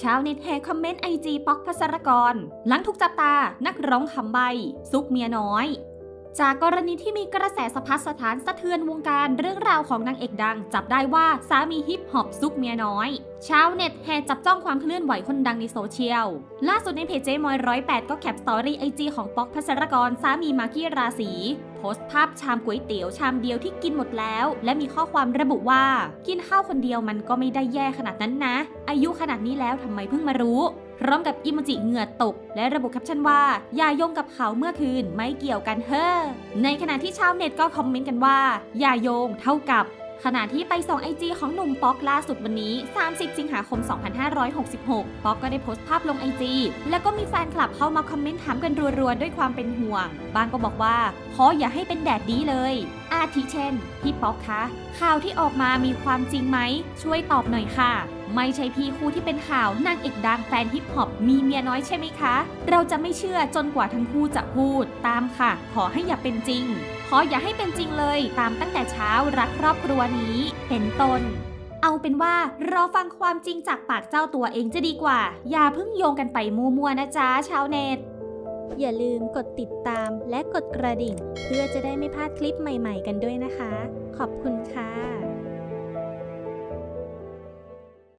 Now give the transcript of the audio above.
ชาวเน็ตแห่คอมเมนต์ไอจีป๊อกพัสรกร หลังถูกจับตานักร้องคำใบ ซุกเมียน้อย จากกรณีที่มีกระแสสะพัดสถานสะเทือนวงการเรื่องราวของนางเอกดัง จับได้ว่าสามีฮิปฮอปซุกเมียน้อยชาวเน็ตแห่จับจ้องความเคลื่อนไหวคนดังในโซเชียล ล่าสุดในเพจเจมอยร้อยแปดก็แคปสตอรี่ไอจีของป๊อกพัสรกร สามีมากกี้ราศี โพสต์ภาพชามก๋วยเตี๋ยวชามเดียวที่กินหมดแล้ว และมีข้อความระบุว่า กินข้าวคนเดียวมันก็ไม่ได้แย่ขนาดนั้นนะ อายุขนาดนี้แล้วทำไมเพิ่งมารู้พร้อมกับอิโมจิเหงื่อตก และระบุแคปชั่นว่า อย่าโยงกับเขาเมื่อคืนไม่เกี่ยวกันเฮ้อในขณะที่ชาวเน็ตก็คอมเมนต์กันว่า อย่าโยงเท่ากับ ขณะที่ไปส่องไอจีของหนุ่มป๊อกล่าสุดวันนี้ 30 สิงหาคม 2566 ป๊อกก็ได้โพสต์ภาพลงไอจีแล้วก็มีแฟนคลับเข้ามาคอมเมนต์ถามกันรัวๆด้วยความเป็นห่วง บางก็บอกว่าขออย่าให้เป็นแดดดีเลยอาทิเช่น พี่ป๊อกคะ ข่าวที่ออกมามีความจริงไหม ช่วยตอบหน่อยค่ะ ไม่ใช่พี่คู่ที่เป็นข่าวนางเอกดังแฟนฮิปฮอปมีเมียน้อยใช่ไหมคะ เราจะไม่เชื่อจนกว่าทั้งคู่จะพูด ตามค่ะ ขอให้อย่าเป็นจริง ขออย่าให้เป็นจริงเลย ตามตั้งแต่เช้ารักครอบครัวนี้ เป็นต้นเอาเป็นว่ารอฟังความจริงจากปากเจ้าตัวเองจะดีกว่า อย่าเพิ่งโยงกันไปมัวๆนะจ๊ะชาวเน็ต อย่าลืมกดติดตาม และกดกระดิ่ง เพื่อจะได้ไม่พลาดคลิปใหม่ ๆ กันด้วยนะคะ ขอบคุณค่ะ